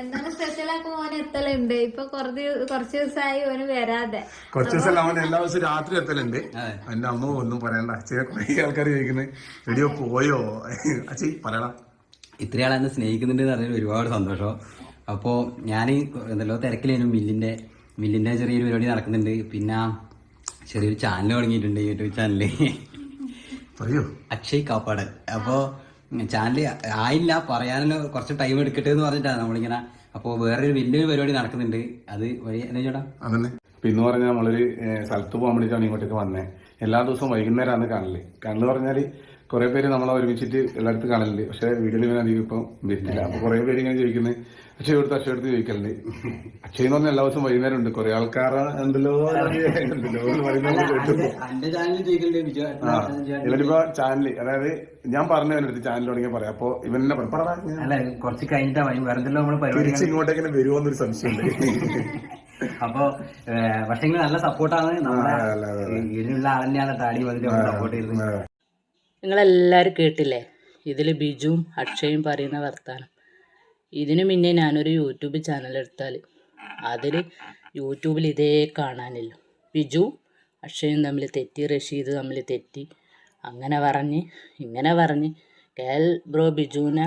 എന്താണ് സ്പെഷ്യൽ ആക്കുമ്പോ ഓൻ എത്തലുണ്ട്? ഇപ്പൊ കുറച്ച് കുറച്ച് ദിവസമായി ഓന് വരാതെ. കുറച്ച് ദിവസം അവൻ എല്ലാ ദിവസവും രാത്രി എത്തലുണ്ട്. എന്റെ അമ്മ ഒന്നും പറയണ്ട. അച്ഛനെ കുറെ ആൾക്കാർ ചോദിക്കുന്നത് എടിയോ പോയോ? അച്ഛൻ പറയടാ. ഇത്രയാളെന്നെ സ്നേഹിക്കുന്നുണ്ട് എന്ന് പറഞ്ഞാൽ ഒരുപാട് സന്തോഷം. അപ്പോൾ ഞാൻ എന്തല്ലോ തിരക്കിലായിരുന്നു. മില്ലിന്റെ മില്ലിന്റെ ചെറിയൊരു പരിപാടി നടക്കുന്നുണ്ട്. പിന്നെ ചെറിയൊരു ചാനൽ തുടങ്ങിയിട്ടുണ്ട് യൂട്യൂബ് ചാനൽ പറയോ. അക്ഷയ് കാപ്പാടൻ. അപ്പോൾ ചാനൽ ആയില്ല പറയാനല്ലോ കുറച്ച് ടൈം എടുക്കട്ടെ എന്ന് പറഞ്ഞിട്ടാണ് നമ്മളിങ്ങനെ അപ്പോൾ വേറൊരു വലിയൊരു പരിപാടി നടക്കുന്നുണ്ട്. അത് വഴി എന്താ ചേട്ടാ? അതന്നെ. പിന്നെ പറഞ്ഞാൽ നമ്മളൊരു സ്ഥലത്ത് പോകാൻ വേണ്ടിയിട്ടാണ് ഇങ്ങോട്ടേക്ക് വന്നേ. എല്ലാ ദിവസവും വൈകുന്നേരമാണ് കാണൽ. കാണൽ പറഞ്ഞാൽ കുറെ പേര് നമ്മളെ ഒരുമിച്ചിട്ട് എല്ലായിടത്തും കാണലുണ്ട്. പക്ഷെ വീട്ടിൽ ഇങ്ങനെ അധികം ഇപ്പം വരുന്നില്ല. അപ്പൊ കുറെ പേര് ഇങ്ങനെ ചോദിക്കുന്നത് അക്ഷയ എടുത്ത് അക്ഷയ എടുത്ത് ചോദിക്കലുണ്ട്. അക്ഷയ് എന്ന് പറഞ്ഞാൽ എല്ലാ ദിവസവും വൈകുന്നേരം ഉണ്ട് കുറെ ആൾക്കാർ ഉണ്ടല്ലോ ഉണ്ടല്ലോ എന്ന് പറയുന്നത് ഇവനിപ്പോ ചാനൽ അതായത് ഞാൻ പറഞ്ഞു അവനടുത്ത് ചാനൽ തുടങ്ങിയ പറയാം. അപ്പൊ ഇവൻ എന്നെ അല്ല കുറച്ച് കഴിഞ്ഞിട്ടാ എന്തെല്ലാം തിരിച്ച് ഇങ്ങോട്ടേക്ക് വരുമോന്നൊരു സംശയമുണ്ട്. അപ്പൊ പക്ഷെ നല്ല സപ്പോർട്ടാണ് നമ്മുടെ ഇതിനുള്ള ആൾ താടി വന്നിട്ട് സപ്പോർട്ട് ചെയ്തത് നിങ്ങളെല്ലാവരും കേട്ടില്ലേ? ഇതിൽ ബിജുവും അക്ഷയും പറയുന്ന വർത്താനം. ഇതിനു മുന്നേ ഞാനൊരു യൂട്യൂബ് ചാനൽ എടുത്താൽ അതിൽ യൂട്യൂബിൽ ഇതേ കാണാനില്ല. ബിജു അക്ഷയും തമ്മിൽ തെറ്റി റഷീദ് തമ്മിൽ തെറ്റി. അങ്ങനെ പറഞ്ഞ് ഇങ്ങനെ പറഞ്ഞ്. കേൽ ബ്രോ ബിജുവിനെ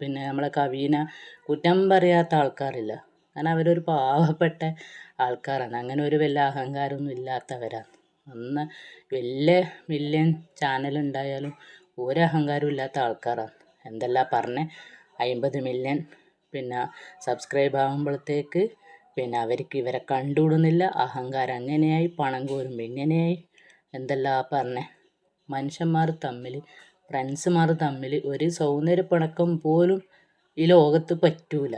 പിന്നെ നമ്മളെ കവീന കുറ്റം പറയാത്ത ആൾക്കാരില്ല. കാരണം അവരൊരു പാവപ്പെട്ട ആൾക്കാരാണ്. അങ്ങനെ ഒരു വലിയ അഹങ്കാരമൊന്നും ഇല്ലാത്തവരാണ്. അന്ന് വലിയ ഉണ്ടായാലും ഒരു അഹങ്കാരവും ഇല്ലാത്ത ആൾക്കാരാണ് എന്തെല്ലാം പറഞ്ഞ്? അമ്പത് മില്യൺ പിന്നെ സബ്സ്ക്രൈബ് ആകുമ്പോഴത്തേക്ക് പിന്നെ അവർക്ക് ഇവരെ കണ്ടുവിടുന്നില്ല അഹങ്കാരം അങ്ങനെയായി പണം കോരും ഇങ്ങനെയായി. എന്തെല്ലാം പറഞ്ഞേ? മനുഷ്യന്മാർ തമ്മിൽ ഫ്രണ്ട്സുമാർ തമ്മിൽ ഒരു സൗന്ദര്യപ്പിണക്കം പോലും ഈ ലോകത്ത് പറ്റൂല.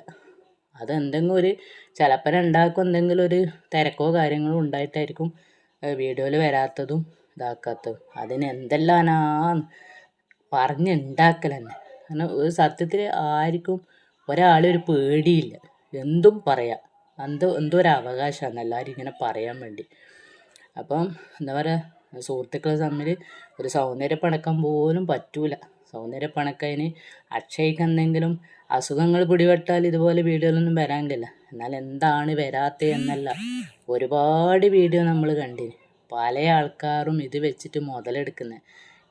അതെന്തെങ്കിലും ഒരു ചിലപ്പോൾ ഉണ്ടാക്കും എന്തെങ്കിലും ഒരു തിരക്കോ കാര്യങ്ങളോ ഉണ്ടായിട്ടായിരിക്കും വീഡിയോയിൽ വരാത്തതും ഇതാക്കാത്തതും. അതിന് എന്തെല്ലാനാന്ന് പറഞ്ഞുണ്ടാക്കൽ തന്നെ കാരണം ഒരു സത്യത്തിൽ ആർക്കും ഒരാളെ ഒരു പേടിയില്ല. എന്തും പറയാം. എന്തോ എന്തോ ഒരു അവകാശമാണ് എല്ലാവരും ഇങ്ങനെ പറയാൻ വേണ്ടി. അപ്പം എന്താ പറയുക സുഹൃത്തുക്കൾ തമ്മിൽ ഒരു സൗന്ദര്യപ്പണക്കം പോലും പറ്റൂല. സൗന്ദര്യപ്പണക്കതിന് അക്ഷയ്ക്ക് എന്തെങ്കിലും അസുഖങ്ങൾ പിടിപെട്ടാൽ ഇതുപോലെ വീഡിയോയിലൊന്നും വരാനില്ല എന്നാൽ എന്താണ് വരാത്തത് എന്നല്ല. ഒരുപാട് വീഡിയോ നമ്മൾ കണ്ടിന്. പല ആൾക്കാരും ഇത് വെച്ചിട്ട് മുതലെടുക്കുന്നത്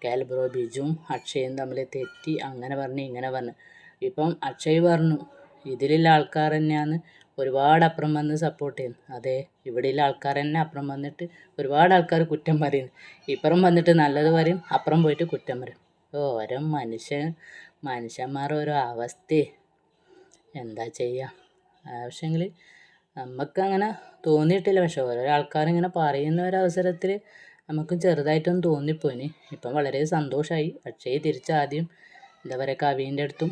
കാൽബ്രോ ബിജുവും അക്ഷയും തമ്മിൽ തെറ്റി അങ്ങനെ പറഞ്ഞ് ഇങ്ങനെ പറഞ്ഞു. ഇപ്പം അക്ഷയ് പറഞ്ഞു ഇതിലുള്ള ആൾക്കാർ തന്നെയാണ് ഒരുപാട് അപ്പുറം വന്ന് സപ്പോർട്ട് ചെയ്യുന്നു. അതെ ഇവിടെയുള്ള ആൾക്കാർ തന്നെ അപ്പുറം വന്നിട്ട് ഒരുപാട് ആൾക്കാർ കുറ്റം പറയുന്നു. ഇപ്പുറം വന്നിട്ട് നല്ലത് പറയും അപ്പുറം പോയിട്ട് കുറ്റം പറയും. ഓരോ മനുഷ്യൻ മനുഷ്യന്മാർ ഓരോ അവസ്ഥ. എന്താ ചെയ്യുക ആവശ്യമെങ്കിൽ നമുക്കങ്ങനെ തോന്നിയിട്ടില്ല. പക്ഷെ ഓരോ ആൾക്കാരിങ്ങനെ പറയുന്ന ഒരു അവസരത്തിൽ നമുക്കും ചെറുതായിട്ടൊന്നും തോന്നിപ്പോയിന്. ഇപ്പം വളരെ സന്തോഷമായി പക്ഷേ തിരിച്ചാദ്യം എന്താ പറയുക കവീന്റെ അടുത്തും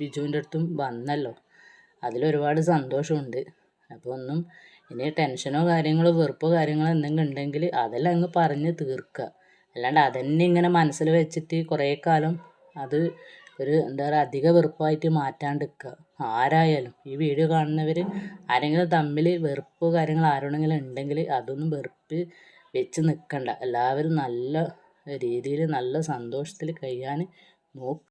ബിജുവിന്റെ അടുത്തും വന്നല്ലോ. അതിലൊരുപാട് സന്തോഷമുണ്ട്. അപ്പോൾ ഒന്നും ഇനി ടെൻഷനോ കാര്യങ്ങളോ വെറുപ്പോ കാര്യങ്ങളോ എന്തെങ്കിലും ഉണ്ടെങ്കിൽ അതെല്ലാം അങ്ങ് പറഞ്ഞ് തീർക്കുക അല്ലാണ്ട് അതന്നെ ഇങ്ങനെ മനസ്സിൽ വെച്ചിട്ട് കുറേ കാലം അത് ഒരു എന്താ പറയുക അധിക വെറുപ്പായിട്ട് മാറ്റാണ്ടിരിക്കുക ആരായാലും ഈ വീഡിയോ കാണുന്നവർ ആരെങ്കിലും തമ്മിൽ വെറുപ്പ് കാര്യങ്ങൾ ആരോടെങ്കിലും ഉണ്ടെങ്കിൽ അതൊന്നും വെറുപ്പ് വെച്ച് നിൽക്കണ്ട എല്ലാവരും നല്ല രീതിയിൽ നല്ല സന്തോഷത്തിൽ കഴിയാൻ നോക്കുക